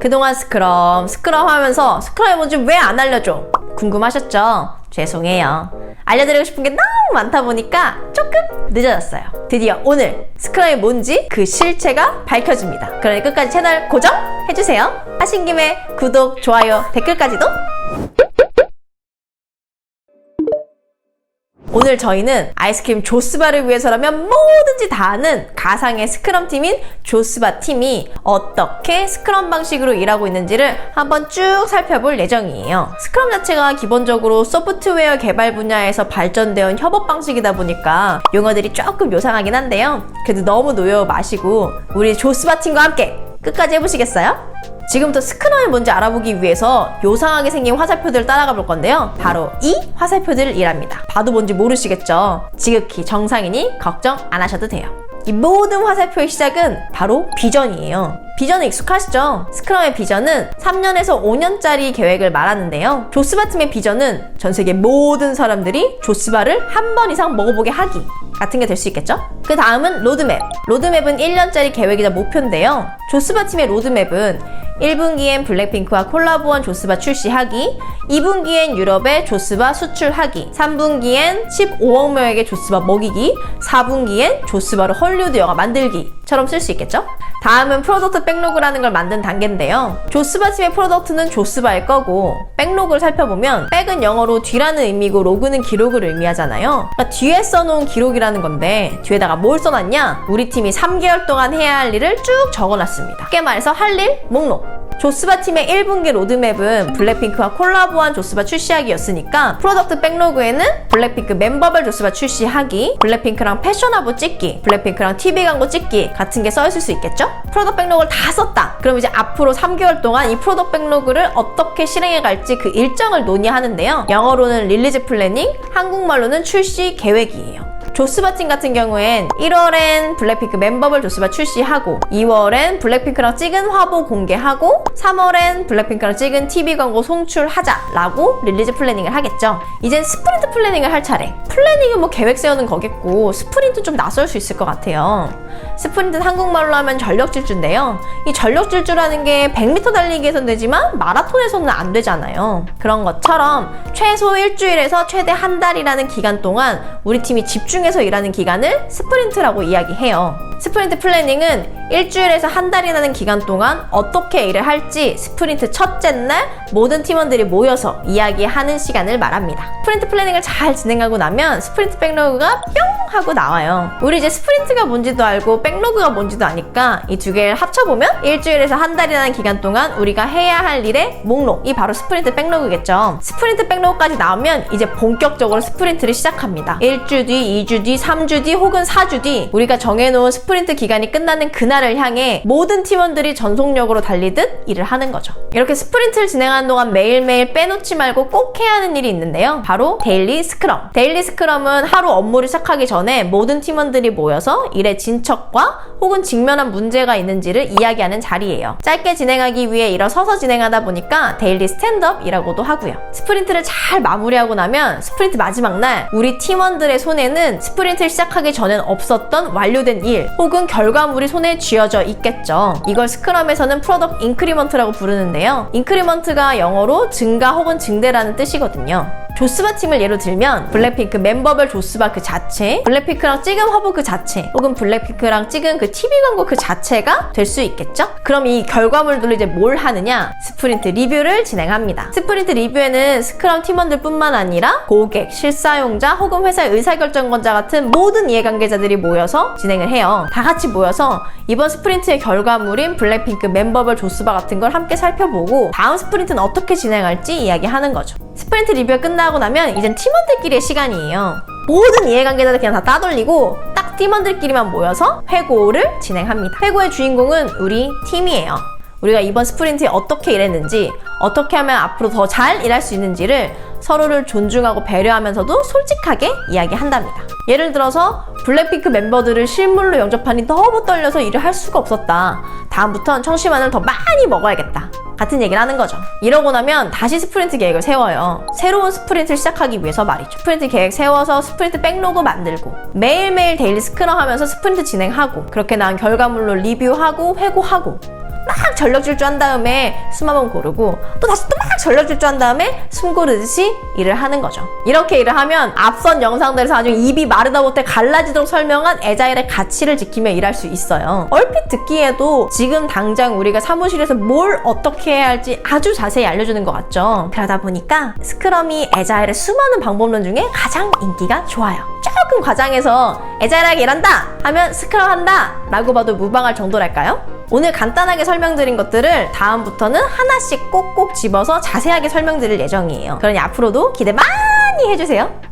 그동안 스크럼, 스크럼 하면서 스크럼이 뭔지 왜 안 알려줘? 궁금하셨죠? 죄송해요. 알려드리고 싶은 게 너무 많다 보니까 조금 늦어졌어요. 드디어 오늘 스크럼이 뭔지 그 실체가 밝혀집니다. 그러니 끝까지 채널 고정해주세요. 하신 김에 구독, 좋아요, 댓글까지도 오늘 저희는 아이스크림 조스바를 위해서라면 뭐든지 다 하는 가상의 스크럼 팀인 조스바 팀이 어떻게 스크럼 방식으로 일하고 있는지를 한번 쭉 살펴볼 예정이에요. 스크럼 자체가 기본적으로 소프트웨어 개발 분야에서 발전되어 온 협업 방식이다 보니까 용어들이 조금 요상하긴 한데요. 그래도 너무 노여 마시고 우리 조스바 팀과 함께 끝까지 해보시겠어요? 지금부터 스크럼이 뭔지 알아보기 위해서 요상하게 생긴 화살표들을 따라가 볼 건데요. 바로 이 화살표들을 일합니다. 봐도 뭔지 모르시겠죠? 지극히 정상이니 걱정 안 하셔도 돼요. 이 모든 화살표의 시작은 바로 비전이에요. 비전은 익숙하시죠? 스크럼의 비전은 3년에서 5년짜리 계획을 말하는데요. 조스바 팀의 비전은 전 세계 모든 사람들이 조스바를 한 번 이상 먹어보게 하기 같은 게 될 수 있겠죠? 그 다음은 로드맵. 로드맵은 1년짜리 계획이자 목표인데요. 조스바 팀의 로드맵은 1분기엔 블랙핑크와 콜라보한 조스바 출시하기, 2분기엔 유럽에 조스바 수출하기, 3분기엔 15억 명에게 조스바 먹이기, 4분기엔 조스바로 헐리우드 영화 만들기 처럼 쓸 수 있겠죠? 다음은 프로덕트 백로그라는 걸 만든 단계인데요. 조스바 팀의 프로덕트는 조스바일 거고, 백로그를 살펴보면, 백은 영어로 뒤라는 의미고, 로그는 기록을 의미하잖아요. 그러니까 뒤에 써놓은 기록이라는 건데, 뒤에다가 뭘 써놨냐? 우리 팀이 3개월 동안 해야 할 일을 쭉 적어놨습니다. 쉽게 말해서 할 일 목록. 조스바 팀의 1분기 로드맵은 블랙핑크와 콜라보한 조스바 출시하기였으니까 프로덕트 백로그에는 블랙핑크 멤버별 조스바 출시하기, 블랙핑크랑 패션하부 찍기, 블랙핑크랑 TV 광고 찍기 같은 게 써있을 수 있겠죠? 프로덕트 백로그를 다 썼다. 그럼 이제 앞으로 3개월 동안 이 프로덕트 백로그를 어떻게 실행해 갈지 그 일정을 논의하는데요. 영어로는 릴리즈 플래닝, 한국말로는 출시 계획이에요. 조스바 팀 같은 경우엔 1월엔 블랙핑크 멤버별 조스바 출시하고 2월엔 블랙핑크랑 찍은 화보 공개하고 3월엔 블랙핑크랑 찍은 TV 광고 송출하자라고 릴리즈 플래닝을 하겠죠. 이젠 스프린트 플래닝을 할 차례. 플래닝은 뭐 계획 세우는 거겠고 스프린트 좀 낯설 수 있을 것 같아요. 스프린트는 한국말로 하면 전력 질주인데요. 이 전력 질주라는 게 100m 달리기에선 되지만 마라톤에서는 안 되잖아요. 그런 것처럼 최소 일주일에서 최대 한 달이라는 기간 동안 우리 팀이 집중해 서 일하는 기간을 스프린트라고 이야기해요. 스프린트 플래닝은 일주일에서 한 달이라는 기간 동안 어떻게 일을 할지 스프린트 첫째 날 모든 팀원들이 모여서 이야기하는 시간을 말합니다. 스프린트 플래닝을 잘 진행하고 나면 스프린트 백로그가 뿅 하고 나와요. 우리 이제 스프린트가 뭔지도 알고 백로그가 뭔지도 아니까 이 두 개를 합쳐보면 일주일에서 한 달이라는 기간 동안 우리가 해야 할 일의 목록이 바로 스프린트 백로그겠죠. 스프린트 백로그까지 나오면 이제 본격적으로 스프린트를 시작합니다. 1주 뒤, 2주 뒤, 3주 뒤 혹은 4주 뒤 우리가 정해놓은 스프린트 기간이 끝나는 그날을 향해 모든 팀원들이 전속력으로 달리듯 일을 하는 거죠. 이렇게 스프린트를 진행하는 동안 매일매일 빼놓지 말고 꼭 해야 하는 일이 있는데요. 바로 데일리 스크럼. 데일리 스크럼은 하루 업무를 시작하기 전에 모든 팀원들이 모여서 일의 진척과 혹은 직면한 문제가 있는지를 이야기하는 자리예요. 짧게 진행하기 위해 일어서서 진행하다 보니까 데일리 스탠드업이라고도 하고요. 스프린트를 잘 마무리하고 나면 스프린트 마지막 날 우리 팀원들의 손에는 스프린트를 시작하기 전엔 없었던 완료된 일 혹은 결과물이 손에 쥐어져 있겠죠. 이걸 스크럼에서는 프로덕트 인크리먼트라고 부르는데요. 인크리먼트가 영어로 증가 혹은 증대라는 뜻이거든요. 조스바 팀을 예로 들면 블랙핑크 멤버별 조스바 그 자체, 블랙핑크랑 찍은 화보 그 자체, 혹은 블랙핑크랑 찍은 그 TV 광고 그 자체가 될 수 있겠죠? 그럼 이 결과물들로 이제 뭘 하느냐? 스프린트 리뷰를 진행합니다. 스프린트 리뷰에는 스크럼 팀원들뿐만 아니라 고객, 실사용자 혹은 회사의 의사결정권자 같은 모든 이해관계자들이 모여서 진행을 해요. 다 같이 모여서 이번 스프린트의 결과물인 블랙핑크 멤버별 조스바 같은 걸 함께 살펴보고 다음 스프린트는 어떻게 진행할지 이야기하는 거죠. 스프린트 리뷰가 끝나고 나면 이젠 팀원들끼리의 시간이에요. 모든 이해관계자들 그냥 다 따돌리고 딱 팀원들끼리만 모여서 회고를 진행합니다. 회고의 주인공은 우리 팀이에요. 우리가 이번 스프린트에 어떻게 일했는지, 어떻게 하면 앞으로 더 잘 일할 수 있는지를 서로를 존중하고 배려하면서도 솔직하게 이야기한답니다. 예를 들어서 블랙핑크 멤버들을 실물로 영접하니 너무 떨려서 일을 할 수가 없었다. 다음부턴 청심환을 더 많이 먹어야겠다. 같은 얘기를 하는 거죠. 이러고 나면 다시 스프린트 계획을 세워요. 새로운 스프린트를 시작하기 위해서 말이죠. 스프린트 계획 세워서 스프린트 백로그 만들고 매일매일 데일리 스크럼 하면서 스프린트 진행하고 그렇게 나온 결과물로 리뷰하고 회고하고 막 전력 질주 한 다음에 숨 한번 고르고 또 다시 또 막 전력 질주 한 다음에 숨 고르듯이 일을 하는 거죠. 이렇게 일을 하면 앞선 영상들에서 아주 입이 마르다 못해 갈라지도록 설명한 에자일의 가치를 지키며 일할 수 있어요. 얼핏 듣기에도 지금 당장 우리가 사무실에서 뭘 어떻게 해야 할지 아주 자세히 알려주는 것 같죠. 그러다 보니까 스크럼이 에자일의 수많은 방법론 중에 가장 인기가 좋아요. 조금 과장해서 에자일하게 일한다 하면 스크럼 한다 라고 봐도 무방할 정도랄까요? 오늘 간단하게 설명드린 것들을 다음부터는 하나씩 꼭꼭 집어서 자세하게 설명드릴 예정이에요. 그러니 앞으로도 기대 많이 해주세요.